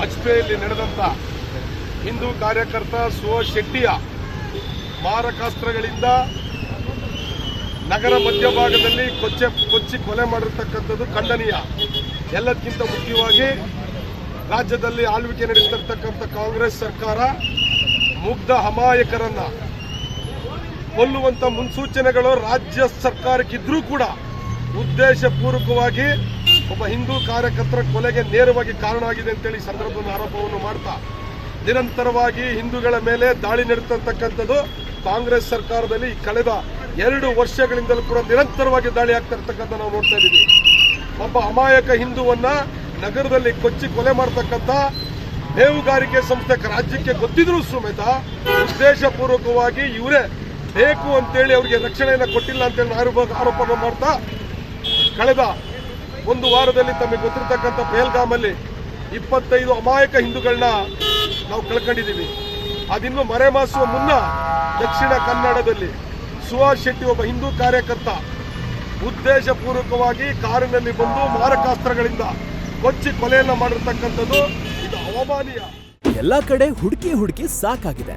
ವಾಜಪೇಯಿಯಲ್ಲಿ ನಡೆದಂತ ಹಿಂದೂ ಕಾರ್ಯಕರ್ತ ಸುವ ಶೆಟ್ಟಿಯ ಮಾರಕಾಸ್ತ್ರಗಳಿಂದ ನಗರ ಮಧ್ಯಭಾಗದಲ್ಲಿ ಕೊಚ್ಚೆ ಕೊಚ್ಚಿ ಕೊಲೆ ಮಾಡಿರ್ತಕ್ಕಂಥದ್ದು ಖಂಡನೀಯ. ಎಲ್ಲಕ್ಕಿಂತ ಮುಖ್ಯವಾಗಿ ರಾಜ್ಯದಲ್ಲಿ ಆಳ್ವಿಕೆ ನಡೆಸಿರ್ತಕ್ಕಂಥ ಕಾಂಗ್ರೆಸ್ ಸರ್ಕಾರ ಮುಗ್ಧ ಹಮಾಯಕರನ್ನ ಕೊಲ್ಲುವಂತ ಮುನ್ಸೂಚನೆಗಳು ರಾಜ್ಯ ಸರ್ಕಾರಕ್ಕಿದ್ರೂ ಕೂಡ ಉದ್ದೇಶಪೂರ್ವಕವಾಗಿ ಒಬ್ಬ ಹಿಂದೂ ಕಾರ್ಯಕರ್ತರ ಕೊಲೆಗೆ ನೇರವಾಗಿ ಕಾರಣ ಆಗಿದೆ ಅಂತೇಳಿ ಸಂದರ್ಭದಲ್ಲಿ ಆರೋಪವನ್ನು ಮಾಡ್ತಾ ನಿರಂತರವಾಗಿ ಹಿಂದೂಗಳ ಮೇಲೆ ದಾಳಿ ನಡೆತಿರ್ತಕ್ಕಂಥದ್ದು ಕಾಂಗ್ರೆಸ್ ಸರ್ಕಾರದಲ್ಲಿ ಕಳೆದ ಎರಡು ವರ್ಷಗಳಿಂದಲೂ ಕೂಡ ನಿರಂತರವಾಗಿ ದಾಳಿ ಆಗ್ತಿರ್ತಕ್ಕಂಥ ನಾವು ನೋಡ್ತಾ ಇದ್ದೀವಿ. ಒಬ್ಬ ಅಮಾಯಕ ಹಿಂದೂವನ್ನ ನಗರದಲ್ಲಿ ಕೊಚ್ಚಿ ಕೊಲೆ ಮಾಡ್ತಕ್ಕಂಥ ಬೇಹುಗಾರಿಕೆ ಸಂಸ್ಥೆ ರಾಜ್ಯಕ್ಕೆ ಗೊತ್ತಿದ್ರೂ ಸಮೇತ ಉದ್ದೇಶಪೂರ್ವಕವಾಗಿ ಇವರೇ ಬೇಕು ಅಂತೇಳಿ ಅವರಿಗೆ ರಕ್ಷಣೆಯನ್ನು ಕೊಟ್ಟಿಲ್ಲ ಅಂತೇಳಿ ಆರೋಪ ಆರೋಪವನ್ನು ಮಾಡ್ತಾ ಕಳೆದ ಒಂದು ವಾರದಲ್ಲಿ ತಮಗೆ ಗೊತ್ತಿರತಕ್ಕಂಥ ಪೇಲ್ಗಾಮಲ್ಲಿ ಇಪ್ಪತ್ತೈದು ಅಮಾಯಕ ಹಿಂದೂಗಳನ್ನ ನಾವು ಕಳ್ಕೊಂಡಿದ್ದೀವಿ. ಅದಿನ್ನು ಮರೆಮಾಸುವ ಮುನ್ನ ದಕ್ಷಿಣ ಕನ್ನಡದಲ್ಲಿ ಸುಹಾಸ್ ಶೆಟ್ಟಿ ಒಬ್ಬ ಹಿಂದೂ ಕಾರ್ಯಕರ್ತ ಉದ್ದೇಶಪೂರ್ವಕವಾಗಿ ಕಾರಿನಲ್ಲಿ ಬಂದು ಮಾರಕಾಸ್ತ್ರಗಳಿಂದ ಕೊಚ್ಚಿ ಕೊಲೆಯನ್ನ ಮಾಡಿರ್ತಕ್ಕಂಥದ್ದು ಇದು ಅವಮಾನೀಯ. ಎಲ್ಲಾ ಕಡೆ ಹುಡುಕಿ ಹುಡುಕಿ ಸಾಕಾಗಿದೆ.